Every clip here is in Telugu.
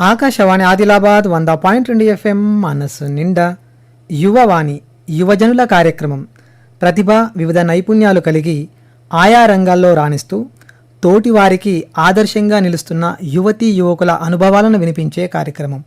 ఆకాశవాణి ఆదిలాబాద్ వంద పాయింట్ రెండు ఎఫ్ఎం మనసు నిండా యువవాణి యువజనుల కార్యక్రమం. ప్రతిభ వివిధ నైపుణ్యాలు కలిగి ఆయా రంగాల్లో రాణిస్తూ తోటి వారికి ఆదర్శంగా నిలుస్తున్న యువతీ యువకుల అనుభవాలను వినిపించే కార్యక్రమం.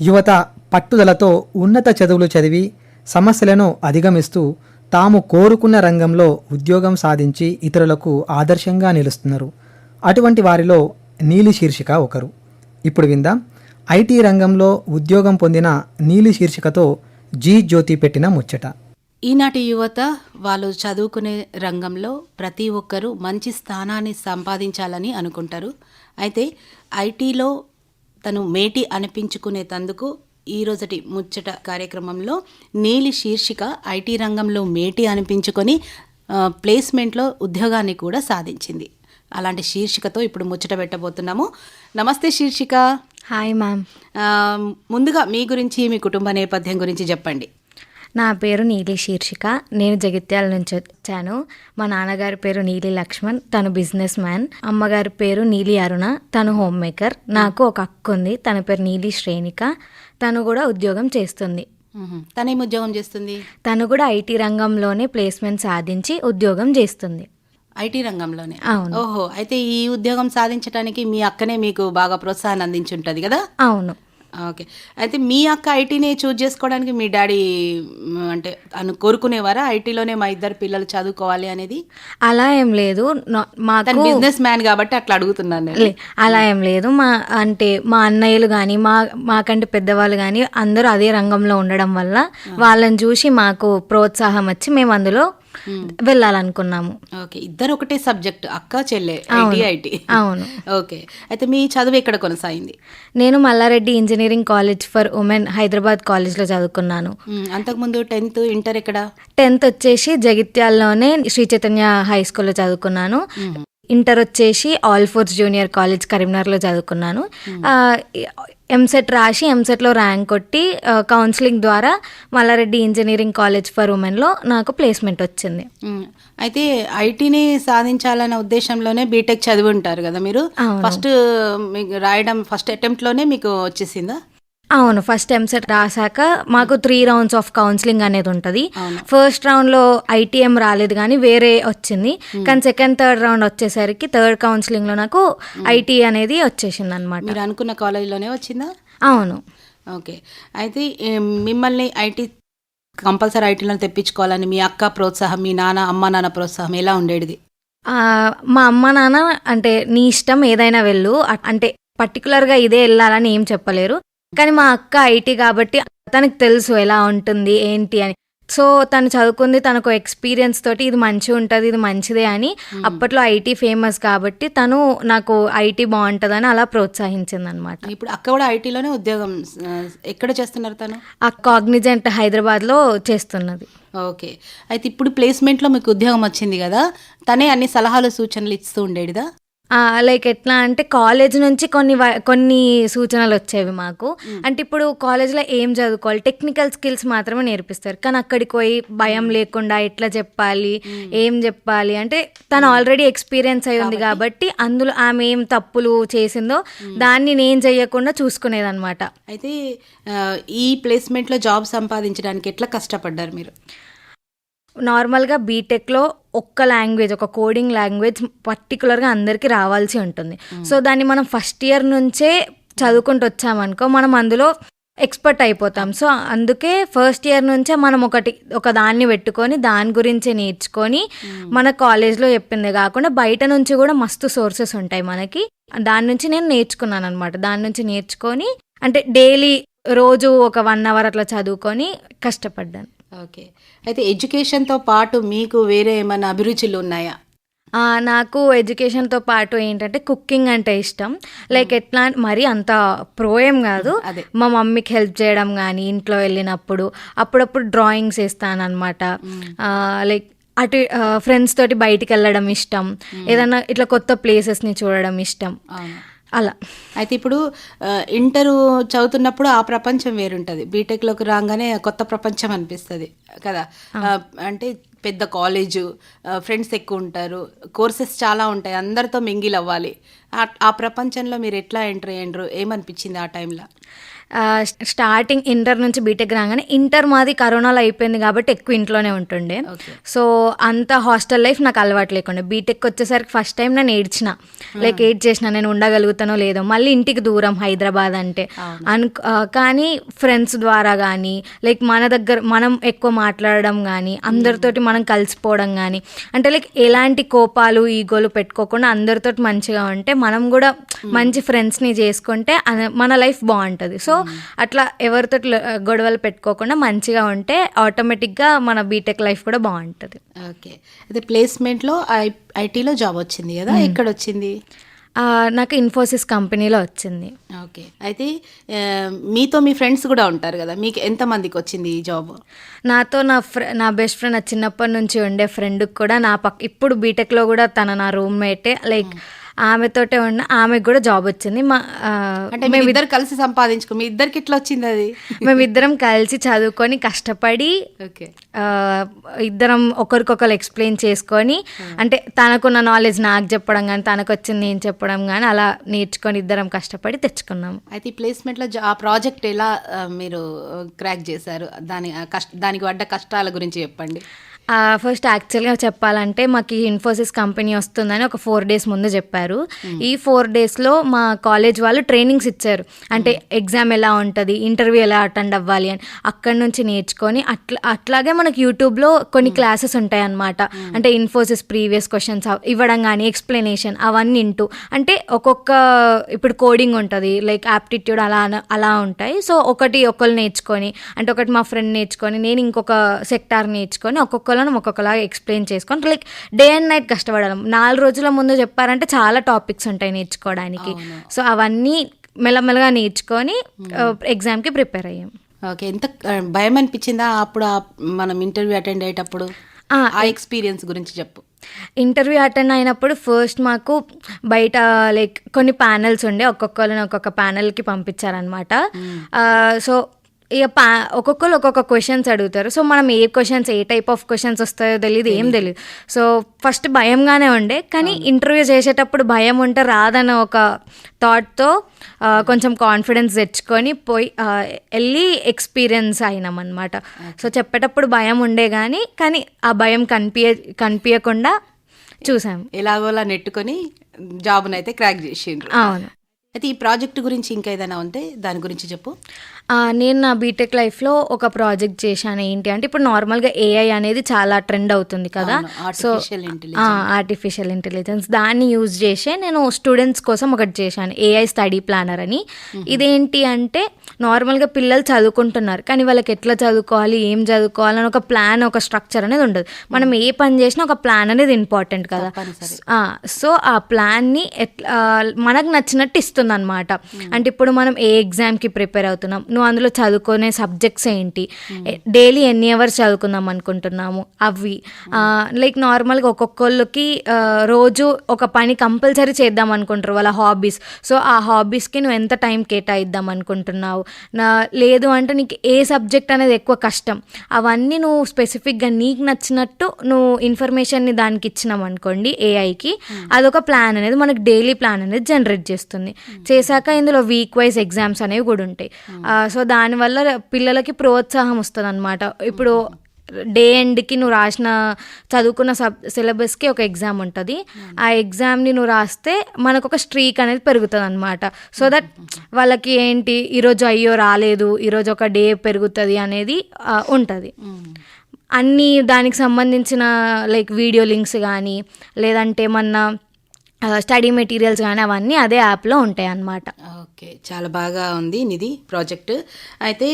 యువత పట్టుదలతో ఉన్నత చదువులు చదివి సమస్యలను అధిగమిస్తూ తాము కోరుకున్న రంగంలో ఉద్యోగం సాధించి ఇతరులకు ఆదర్శంగా నిలుస్తున్నారు. అటువంటి వారిలో నీలి శీర్షిక ఒకరు. ఇప్పుడు విందాం. ఐటీ రంగంలో ఉద్యోగం పొందిన నీలి శీర్షికతో జీ జ్యోతి పెట్టిన ముచ్చట. ఈనాటి యువత వాళ్ళు చదువుకునే రంగంలో ప్రతి ఒక్కరూ మంచి స్థానాన్ని సంపాదించాలని అనుకుంటారు. అయితే ఐటీలో తను మేటి అనిపించుకునే తందుకు ఈ ముచ్చట కార్యక్రమంలో నీలి శీర్షిక ఐటీ రంగంలో మేటి అనిపించుకొని ప్లేస్మెంట్లో ఉద్యోగాన్ని కూడా సాధించింది. అలాంటి శీర్షికతో ఇప్పుడు ముచ్చట పెట్టబోతున్నాము. నమస్తే శీర్షిక. హాయ్ మ్యామ్ ముందుగా మీ గురించి మీ కుటుంబ నేపథ్యం గురించి చెప్పండి. నా పేరు నీలి శీర్షిక. నేను జగిత్యాల నుంచి వచ్చాను. మా నాన్నగారి పేరు నీలి లక్ష్మణ్ తను బిజినెస్ మ్యాన్. అమ్మగారి పేరు నీలి అరుణ తను హోమ్ మేకర్. నాకు ఒక అక్క ఉంది తన పేరు నీలి శ్రేణిక. తను కూడా ఉద్యోగం చేస్తుంది. తనేం ఉద్యోగం చేస్తుంది? తను కూడా ఐటీ రంగంలోనే ప్లేస్మెంట్ సాధించి ఉద్యోగం చేస్తుంది. ఐటీ రంగంలోనే. ఓహో అయితే ఈ ఉద్యోగం సాధించడానికి మీ అక్కనే మీకు బాగా ప్రోత్సాహాన్ని అందించుంటది కదా? అవును. ఓకే. అయితే మీ అక్క ఐటీనే చూజ్ చేసుకోవడానికి మీ డాడీ మ్, అంటే అను కోరుకునేవారా ఐటీలోనే మా ఇద్దరు పిల్లలు చదువుకోవాలి అనేది? అలా ఏం లేదు. మాకు బిజినెస్ మ్యాన్ కాబట్టి అట్లా అడుగుతున్నాను అలా ఏం లేదు. మా అంటే మా అన్నయ్యలు కానీ మా మాకంటే పెద్దవాళ్ళు కానీ అందరూ అదే రంగంలో ఉండడం వల్ల వాళ్ళని చూసి మాకు ప్రోత్సాహం వచ్చి మేము అందులో వెళ్ళాలనుకున్నాము. ఓకే ఇద్దరు ఒకటే సబ్జెక్ట్ అక్క చెల్లె ఐటీ అవును. ఓకే అయితే మీ చదువు ఎక్కడ కొనసాగింది? నేను Mallareddy engineering college for women Hyderabad కాలేజ్లో చదువుకున్నాను. మ్, అంతకుముందు టెన్త్ ఇంటర్ ఎక్కడ? టెన్త్ వచ్చేసి జగిత్యాల్లోనే శ్రీ చైతన్య హై స్కూల్లో చదువుకున్నాను. ఇంటర్ వచ్చేసి ఆల్ ఫోర్స్ జూనియర్ కాలేజ్ కరీంనగర్లో చదువుకున్నాను. ఎంసెట్ రాసి ఎంసెట్లో ర్యాంక్ కొట్టి కౌన్సిలింగ్ ద్వారా మల్లారెడ్డి ఇంజనీరింగ్ కాలేజ్ ఫర్ ఉమెన్లో నాకు ప్లేస్మెంట్ వచ్చింది. అయితే ఐటీని సాధించాలనే ఉద్దేశంలోనే బీటెక్ చదివి ఉంటారు కదా మీరు. ఫస్ట్ మీకు రాయడం ఫస్ట్ అటెంప్ట్లోనే మీకు వచ్చేసిందా అవును ఫస్ట్ ఎంసెట్ రాసాక మాకు త్రీ రౌండ్స్ ఆఫ్ కౌన్సిలింగ్ అనేది ఉంటుంది. ఫస్ట్ రౌండ్లో ఐటీఎం రాలేదు కానీ వేరే వచ్చింది. కానీ సెకండ్ థర్డ్ రౌండ్ వచ్చేసరికి థర్డ్ కౌన్సిలింగ్లో నాకు ఐటీ అనేది వచ్చేసింది అనమాట మీరు అనుకున్న కాలేజీలోనే వచ్చిందా? అవును. ఓకే. అయితే మిమ్మల్ని ఐటీ కంపల్సరీ ఐటీలో తెప్పించుకోవాలని మీ అక్క ప్రోత్సాహం మీ నాన్న అమ్మ నాన్న ప్రోత్సాహం ఎలా ఉండేది? మా అమ్మ నాన్న అంటే నీ ఇష్టం ఏదైనా వెళ్ళు. అంటే పర్టికులర్గా ఇదే వెళ్ళాలని ఏం చెప్పలేరు. కానీ మా అక్క ఐటీ కాబట్టి తనకు తెలుసు ఎలా ఉంటుంది ఏంటి అని. సో తను చదువుకుంది తనకు ఎక్స్పీరియన్స్ తోటి ఇది మంచిగా ఉంటుంది ఇది మంచిదే అని అప్పట్లో ఐటీ ఫేమస్ కాబట్టి తను నాకు ఐటీ బాగుంటుందని అలా ప్రోత్సహించింది అనమాట ఇప్పుడు అక్క కూడా ఐటీలోనే ఉద్యోగం ఎక్కడ చేస్తున్నారు తను? ఆ కాగ్నిజెంట్ హైదరాబాద్లో చేస్తున్నది. ఓకే. అయితే ఇప్పుడు ప్లేస్మెంట్లో మీకు ఉద్యోగం వచ్చింది కదా తనే అన్ని సలహాలు సూచనలు ఇస్తూ ఉండేదిదా లైక్ ఎట్లా అంటే కాలేజ్ నుంచి కొన్ని కొన్ని సూచనలు వచ్చేవి మాకు. అంటే ఇప్పుడు కాలేజ్లో ఏం చదువుకోవాలి? టెక్నికల్ స్కిల్స్ మాత్రమే నేర్పిస్తారు. కానీ అక్కడికి పోయి భయం లేకుండా ఎట్లా చెప్పాలి? ఏం చెప్పాలి? అంటే తను ఆల్రెడీ ఎక్స్పీరియన్స్ అయి ఉంది కాబట్టి. అందులో ఆమె ఏం తప్పులు చేసిందో దాన్ని నేను చెయ్యకుండా చూసుకునేదన్నమాట. అయితే ఈ ప్లేస్మెంట్లో జాబ్ సంపాదించడానికి ఎట్లా కష్టపడ్డారు మీరు? నార్మల్గా బీటెక్లో ఒక్క లాంగ్వేజ్ ఒక కోడింగ్ లాంగ్వేజ్ పర్టికులర్గా అందరికీ రావాల్సి ఉంటుంది. సో దాన్ని మనం ఫస్ట్ ఇయర్ నుంచే చదువుకుంటూ వచ్చామనుకో మనం అందులో ఎక్స్పర్ట్ అయిపోతాం. సో అందుకే ఫస్ట్ ఇయర్ నుంచే మనం ఒకటి ఒక దాన్ని పెట్టుకొని దాని గురించి నేర్చుకొని మన కాలేజ్లో చెప్పిందే కాకుండా బయట నుంచి కూడా మస్తు సోర్సెస్ ఉంటాయి మనకి. దాని నుంచి నేను నేర్చుకున్నాను అనమాట దాని నుంచి నేర్చుకొని అంటే డైలీ రోజు ఒక వన్ అవర్ అట్లా చదువుకొని కష్టపడ్డాను. ఓకే. అయితే ఎడ్యుకేషన్తో పాటు మీకు వేరే ఏమైనా అభిరుచులు ఉన్నాయా? నాకు ఎడ్యుకేషన్తో పాటు ఏంటంటే కుకింగ్ అంటే ఇష్టం. లైక్ ఎట్లా మరి అంత ప్రో ఏం కాదు. మా మమ్మీకి హెల్ప్ చేయడం కానీ ఇంట్లో వెళ్ళినప్పుడు అప్పుడప్పుడు డ్రాయింగ్స్ వేస్తాను అనమాట లైక్ అటు ఫ్రెండ్స్ తోటి బయటికి వెళ్ళడం ఇష్టం. ఏదైనా ఇట్లా కొత్త ప్లేసెస్ని చూడడం ఇష్టం. అలా. అయితే ఇప్పుడు ఇంటర్ చదువుతున్నప్పుడు ఆ ప్రపంచం వేరుంటుంది. బీటెక్లోకి రాగానే కొత్త ప్రపంచం అనిపిస్తుంది కదా? అంటే పెద్ద కాలేజు ఫ్రెండ్స్ ఎక్కువ ఉంటారు కోర్సెస్ చాలా ఉంటాయి అందరితో మింగిల్ అవ్వాలి. ఆ- ప్రపంచంలో మీరు ఎట్లా ఎంటర్ అయ్యిండ్రు? ఏమనిపించింది ఆ టైంలో? స్టార్టింగ్ ఇంటర్ నుంచి బీటెక్ రాగానే ఇంటర్ మాది కరోనాలో అయిపోయింది కాబట్టి ఎక్కువ ఇంట్లోనే ఉంటుండే. సో అంత హాస్టల్ లైఫ్ నాకు అలవాటు లేకుండే. బీటెక్ వచ్చేసరికి ఫస్ట్ టైం నేను ఏడ్చిన. లైక్ ఏడ్ చేసిన నేను ఉండగలుగుతానో లేదో. మళ్ళీ ఇంటికి దూరం హైదరాబాద్ అంటే. అను కానీ ఫ్రెండ్స్ ద్వారా కానీ లైక్ మన దగ్గర మనం ఎక్కువ మాట్లాడడం కానీ అందరితోటి మనం కలిసిపోవడం కానీ అంటే లైక్ ఎలాంటి కోపాలు ఈగోలు పెట్టుకోకుండా అందరితోటి మంచిగా ఉంటే మనం కూడా మంచి ఫ్రెండ్స్ని చేసుకుంటే మన లైఫ్ బాగుంటుంది. సో అట్లా ఎవరితో గొడవలు పెట్టుకోకుండా మంచిగా ఉంటే ఆటోమేటిక్గా మన బీటెక్ లైఫ్ కూడా బాగుంటుంది. ఓకే. అయితే ప్లేస్మెంట్లో ఐటీలో జాబ్ వచ్చింది కదా ఎక్కడ వచ్చింది? నాకు ఇన్ఫోసిస్ కంపెనీలో వచ్చింది. ఓకే. అయితే మీతో మీ ఫ్రెండ్స్ కూడా ఉంటారు కదా మీకు ఎంతమందికి వచ్చింది ఈ జాబ్? నాతో నా ఫ్రె నా బెస్ట్ ఫ్రెండ్ నా చిన్నప్పటి నుంచి ఉండే ఫ్రెండ్కి కూడా నా పక్క ఇప్పుడు బీటెక్లో కూడా తన నా రూమ్మేటే లైక్ ఆమెతోటే ఉన్న ఆమెకు కూడా జాబ్ వచ్చింది. మా అంటే మేము ఇద్దరు కలిసి సంపాదించుకో మీ ఇద్దరికి ఎట్లా వచ్చింది అది మేమిద్దరం కలిసి చదువుకొని కష్టపడి ఓకే. ఇద్దరం ఒకరికొకరు ఎక్స్ప్లెయిన్ చేసుకొని అంటే తనకున్న నాలెడ్జ్ నాకు చెప్పడం కానీ తనకు వచ్చింది నేను చెప్పడం కానీ అలా నేర్చుకొని ఇద్దరం కష్టపడి తెచ్చుకున్నాము అయితే ఈ ప్లేస్మెంట్లో ఆ ప్రాజెక్ట్ ఎలా మీరు క్రాక్ చేశారు? దాని కష్ట దానికి పడ్డ కష్టాల గురించి చెప్పండి. ఫస్ట్ యాక్చువల్గా చెప్పాలంటే మాకు ఈ ఇన్ఫోసిస్ కంపెనీ వస్తుందని ఒక ఫోర్ డేస్ ముందు చెప్పారు. ఈ ఫోర్ డేస్లో మా కాలేజ్ వాళ్ళు ట్రైనింగ్స్ ఇచ్చారు. అంటే ఎగ్జామ్ ఎలా ఉంటుంది ఇంటర్వ్యూ ఎలా అటెండ్ అవ్వాలి అని అక్కడి నుంచి నేర్చుకొని అట్లా అట్లాగే మనకి యూట్యూబ్లో కొన్ని క్లాసెస్ ఉంటాయి అన్నమాట అంటే ఇన్ఫోసిస్ ప్రీవియస్ క్వశ్చన్స్ ఇవ్వడం కానీ ఎక్స్ప్లెనేషన్ అవన్నీ ఇంటూ అంటే ఒక్కొక్క ఇప్పుడు కోడింగ్ ఉంటుంది లైక్ యాప్టిట్యూడ్ అలా అలా ఉంటాయి. సో ఒకటి ఒకరు నేర్చుకొని అంటే ఒకటి మా ఫ్రెండ్ నేర్చుకొని నేను ఇంకొక సెక్టార్ నేర్చుకొని ఒక్కొక్కలను ఒక్కొక్కలాగా ఎక్స్ప్లెయిన్ చేసుకొని లైక్ డే అండ్ నైట్ కష్టపడడం నాలుగు రోజుల ముందు చెప్పారంటే చాలా టాపిక్స్ ఉంటాయి నేర్చుకోవడానికి. సో అవన్నీ మెల్లమెల్లగా నేర్చుకొని ఎగ్జామ్కి ప్రిపేర్ అయ్యాం. ఓకే ఎంత ఆ, భయం అనిపించిందా అప్పుడు మనం ఇంటర్వ్యూ అటెండ్ అయ్యేటప్పుడు? ఆ, ఆ ఎక్స్పీరియన్స్ గురించి చెప్పు. ఇంటర్వ్యూ అటెండ్ అయినప్పుడు ఫస్ట్ మాకు బయట లైక్ కొన్ని ప్యానెల్స్ ఉండే. ఒక్కొక్కరిని ఒక్కొక్క ప్యానెల్కి పంపించారనమాట సో ఇక పా ఒక్కొక్కరు ఒక్కొక్క క్వశ్చన్స్ అడుగుతారు. సో మనం ఏ క్వశ్చన్స్ ఏ టైప్ ఆఫ్ క్వశ్చన్స్ వస్తాయో తెలియదు ఏం తెలియదు సో ఫస్ట్ భయంగానే ఉండే కానీ ఇంటర్వ్యూ చేసేటప్పుడు భయం ఉంటే రాదన్న ఒక థాట్తో కొంచెం కాన్ఫిడెన్స్ తెచ్చుకొని పోయి వెళ్ళి ఎక్స్పీరియన్స్ అయినాం అనమాట సో చెప్పేటప్పుడు భయం ఉండే కానీ కానీ ఆ భయం కనిపించ కనిపించకుండా చూసాం. ఎలాగోలా నెట్టుకొని జాబ్ని అయితే క్రాక్ చేసిండ్రు. అవును. అయితే ఈ ప్రాజెక్ట్ గురించి ఇంకా ఏదైనా ఉంటే దాని గురించి చెప్పు. నేను నా బీటెక్ లైఫ్లో ఒక ప్రాజెక్ట్ చేశాను ఏంటి అంటే ఇప్పుడు నార్మల్గా ఏఐ అనేది చాలా ట్రెండ్ అవుతుంది కదా. intelligence. ఆర్టిఫిషియల్ ఇంటెలిజెన్స్ దాన్ని యూజ్ చేసే నేను స్టూడెంట్స్ కోసం ఒకటి చేశాను ఏఐ స్టడీ ప్లానర్ అని. ఇదేంటి అంటే నార్మల్గా పిల్లలు చదువుకుంటున్నారు కానీ వాళ్ళకి ఎట్లా చదువుకోవాలి ఏం చదువుకోవాలి అని ఒక ప్లాన్ ఒక స్ట్రక్చర్ అనేది ఉండదు. మనం ఏ పని చేసినా ఒక ప్లాన్ అనేది ఇంపార్టెంట్ కదా. సో ఆ ప్లాన్ని ఎట్లా మనకు నచ్చినట్టు ఇస్తుంది అనమాట అంటే ఇప్పుడు మనం ఏ ఎగ్జామ్కి ప్రిపేర్ అవుతున్నాం నువ్వు అందులో చదువుకునే సబ్జెక్ట్స్ ఏంటి? డైలీ ఎన్ని అవర్స్ చదువుకుందాం అనుకుంటున్నాము? అవి లైక్ నార్మల్గా ఒక్కొక్కళ్ళకి రోజు ఒక పని కంపల్సరీ చేద్దాం అనుకుంటారు వాళ్ళ హాబీస్ సో ఆ హాబీస్కి నువ్వు ఎంత టైం కేటాయిద్దాం అనుకుంటున్నావు? నా లేదు అంటే నీకు ఏ సబ్జెక్ట్ అనేది ఎక్కువ కష్టం. అవన్నీ నువ్వు స్పెసిఫిక్గా నీకు నచ్చినట్టు నువ్వు ఇన్ఫర్మేషన్ని దానికి ఇచ్చినాం అనుకోండి ఏఐకి అదొక ప్లాన్ అనేది మనకు డైలీ ప్లాన్ అనేది జనరేట్ చేస్తుంది. చేశాక ఇందులో వీక్ వైజ్ ఎగ్జామ్స్ అనేవి కూడా ఉంటాయి. సో దానివల్ల పిల్లలకి ప్రోత్సాహం వస్తుంది అనమాట ఇప్పుడు డే ఎండ్కి నువ్వు రాసిన చదువుకున్న సబ్ సిలబస్కి ఒక ఎగ్జామ్ ఉంటుంది. ఆ ఎగ్జామ్ని నువ్వు రాస్తే మనకు ఒక స్ట్రీక్ అనేది పెరుగుతుంది అనమాట సో దట్ వాళ్ళకి ఏంటి ఈరోజు అయ్యో రాలేదు ఈరోజు ఒక డే పెరుగుతుంది అనేది ఉంటుంది. అన్ని దానికి సంబంధించిన లైక్ వీడియో లింక్స్ కానీ లేదంటే ఏమన్నా స్టడీ మెటీరియల్స్ కానీ అవన్నీ అదే యాప్లో ఉంటాయి అన్నమాట ఓకే చాలా బాగా ఉంది నిధి ప్రాజెక్ట్. అయితే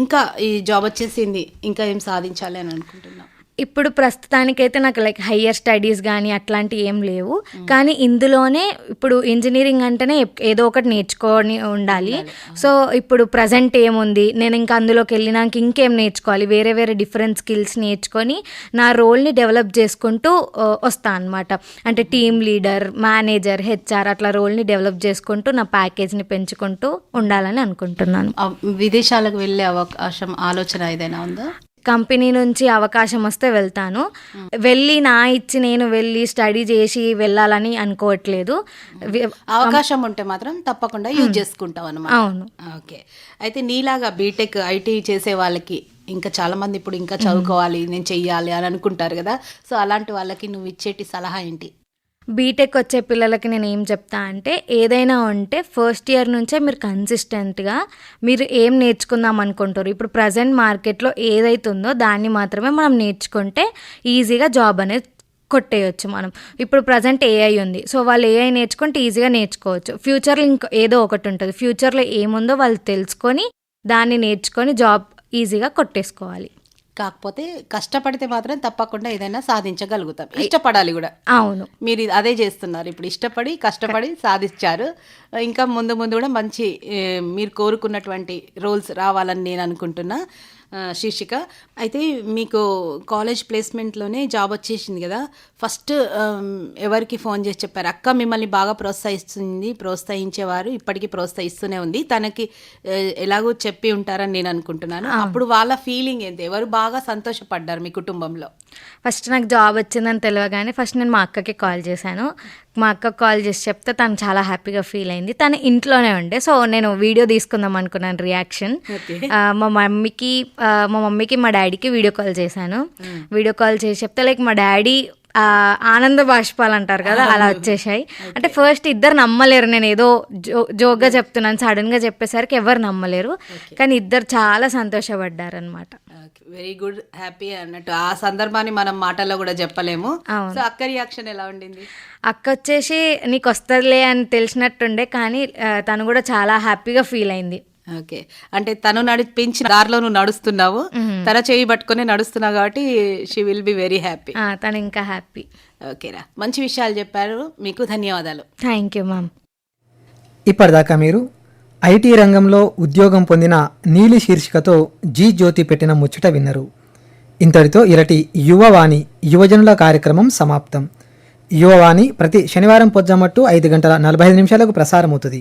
ఇంకా ఈ జాబ్ వచ్చేసింది ఇంకా ఏం సాధించాలి అని అనుకుంటున్నాం ఇప్పుడు ప్రస్తుతానికైతే నాకు లైక్ హయ్యర్ స్టడీస్ కానీ అట్లాంటివి ఏం లేవు. కానీ ఇందులోనే ఇప్పుడు ఇంజనీరింగ్ అంటేనే ఏదో ఒకటి నేర్చుకొని ఉండాలి. సో ఇప్పుడు ప్రజెంట్ ఏముంది? నేను ఇంకా అందులోకి వెళ్ళినాక ఇంకేం నేర్చుకోవాలి? వేరే వేరే డిఫరెంట్ స్కిల్స్ నేర్చుకొని నా రోల్ని డెవలప్ చేసుకుంటూ వస్తా అనమాట అంటే టీమ్ లీడర్ మేనేజర్ హెచ్ఆర్ అట్లా రోల్ని డెవలప్ చేసుకుంటూ నా ప్యాకేజ్ని పెంచుకుంటూ ఉండాలని అనుకుంటున్నాను. విదేశాలకు వెళ్ళే అవకాశం ఆలోచన ఏదైనా ఉందా? కంపెనీ నుంచి అవకాశం వస్తే వెళ్తాను. వెళ్ళి నా ఇచ్చి నేను వెళ్ళి స్టడీ చేసి వెళ్ళాలని అనుకోవట్లేదు. అవకాశం ఉంటే మాత్రం తప్పకుండా యూజ్ చేసుకుంటాం అనమాట అవును. ఓకే. అయితే నీలాగా బీటెక్ ఐటీ చేసే వాళ్ళకి ఇంకా చాలా మంది ఇప్పుడు ఇంకా చదువుకోవాలి నేను చెయ్యాలి అని అనుకుంటారు కదా. సో అలాంటి వాళ్ళకి నువ్వు ఇచ్చేటి సలహా ఏంటి? బీటెక్ వచ్చే పిల్లలకి నేను ఏం చెప్తా అంటే ఏదైనా ఉంటే ఫస్ట్ ఇయర్ నుంచే మీరు కన్సిస్టెంట్గా మీరు ఏం నేర్చుకుందాం అనుకుంటారు ఇప్పుడు ప్రజెంట్ మార్కెట్లో ఏదైతే ఉందో దాన్ని మాత్రమే మనం నేర్చుకుంటే ఈజీగా జాబ్ అనేది కొట్టేయచ్చు మనం. ఇప్పుడు ప్రజెంట్ ఏఐ ఉంది. సో వాళ్ళు ఏఐ నేర్చుకుంటే ఈజీగా నేర్చుకోవచ్చు. ఫ్యూచర్లో ఇంకో ఏదో ఒకటి ఉంటుంది. ఫ్యూచర్లో ఏముందో వాళ్ళు తెలుసుకొని దాన్ని నేర్చుకొని జాబ్ ఈజీగా కొట్టేసుకోవాలి. కాకపోతే కష్టపడితే మాత్రం తప్పకుండా ఏదైనా సాధించగలుగుతాం. ఇష్టపడాలి కూడా. అవును. మీరు అదే చేస్తున్నారు. ఇప్పుడు ఇష్టపడి కష్టపడి సాధించారు. ఇంకా ముందు ముందు కూడా మంచి మీరు కోరుకున్నటువంటి రోల్స్ రావాలని నేను అనుకుంటున్నా. శీర్షిక. అయితే మీకు కాలేజ్ ప్లేస్మెంట్లోనే జాబ్ వచ్చేసింది కదా. ఫస్ట్ ఎవరికి ఫోన్ చేసి చెప్పారు? అక్క మిమ్మల్ని బాగా ప్రోత్సహిస్తుంది ప్రోత్సహించేవారు ఇప్పటికీ ప్రోత్సహిస్తూనే ఉంది. తనకి ఎలాగో చెప్పి ఉంటారని నేను అనుకుంటున్నాను. అప్పుడు వాళ్ళ ఫీలింగ్ ఏంటి? ఎవరు బాగా సంతోషపడ్డారు మీ కుటుంబంలో? ఫస్ట్ నాకు జాబ్ వచ్చిందని తెలియగానే ఫస్ట్ నేను మా అక్కకి కాల్ చేశాను. మా అక్కకి కాల్ చేసి చెప్తే తను చాలా హ్యాపీగా ఫీల్ అయింది. తను ఇంట్లోనే ఉండే. సో నేను వీడియో తీసుకుందాం అనుకున్నాను రియాక్షన్. మా మమ్మీకి మా మమ్మీకి మా డాడీకి వీడియో కాల్ చేశాను. వీడియో కాల్ చేసి చెప్తే లైక్ మా డాడీ ఆనంద బాష్పాలు అంటారు కదా అలా వచ్చేసాయి అంటే ఫస్ట్ ఇద్దరు నమ్మలేరు. నేను ఏదో జో జోక్గా చెప్తున్నాను సడన్గా చెప్పేసరికి ఎవరు నమ్మలేరు. కానీ ఇద్దరు చాలా సంతోషపడ్డారు అనమాట వెరీ గుడ్ హ్యాపీ అన్నట్టు. ఆ సందర్భాన్ని మనం మాటల్లో కూడా చెప్పలేము. సో అక్క రియాక్షన్ ఎలా ఉండింది? అక్క వచ్చేసి నీకు వస్తుందిలే అని తెలిసినట్టుండే కానీ తను కూడా చాలా హ్యాపీగా ఫీల్ అయింది. ఓకే. అంటే తను నడిపించిన దారిలో నువ్వు నడుస్తున్నావు. తన చేయి పట్టుకొని నడుస్తున్నావు కాబట్టి she will be very happy ఆ, తను ఇంకా హ్యాపీ ఓకేరా మంచి విషయాలు చెప్పారు. మీకు ధన్యవాదాలు. థ్యాంక్ యూ మ్యామ్ ఇప్పటిదాకా మీరు ఐటీ రంగంలో ఉద్యోగం పొందిన నీలి శీర్షికతో జీ జ్యోతి పెట్టిన ముచ్చట విన్నరు. ఇంతటితో ఇరటి యువవాణి యువజనుల కార్యక్రమం సమాప్తం. యువవాణి ప్రతి శనివారం పొద్దుమట్టు ఐదు గంటల నలభై ఐదు నిమిషాలకు ప్రసారమవుతుంది.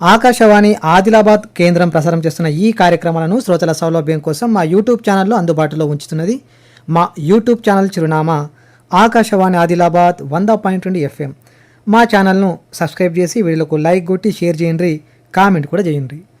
ఆకాశవాణి ఆదిలాబాద్ కేంద్రం ప్రసారం చేస్తున్న ఈ కార్యక్రమాలను శ్రోతల సౌలభ్యం కోసం మా యూట్యూబ్ ఛానల్లో అందుబాటులో ఉంచుతున్నది. మా యూట్యూబ్ ఛానల్ చిరునామా ఆకాశవాణి ఆదిలాబాద్ వంద పాయింట్ రెండు ఎఫ్ఎం. మా ఛానల్ను సబ్స్క్రైబ్ చేసి వీడియోలకు లైక్ కొట్టి షేర్ చేయండి. కామెంట్ కూడా చేయండి.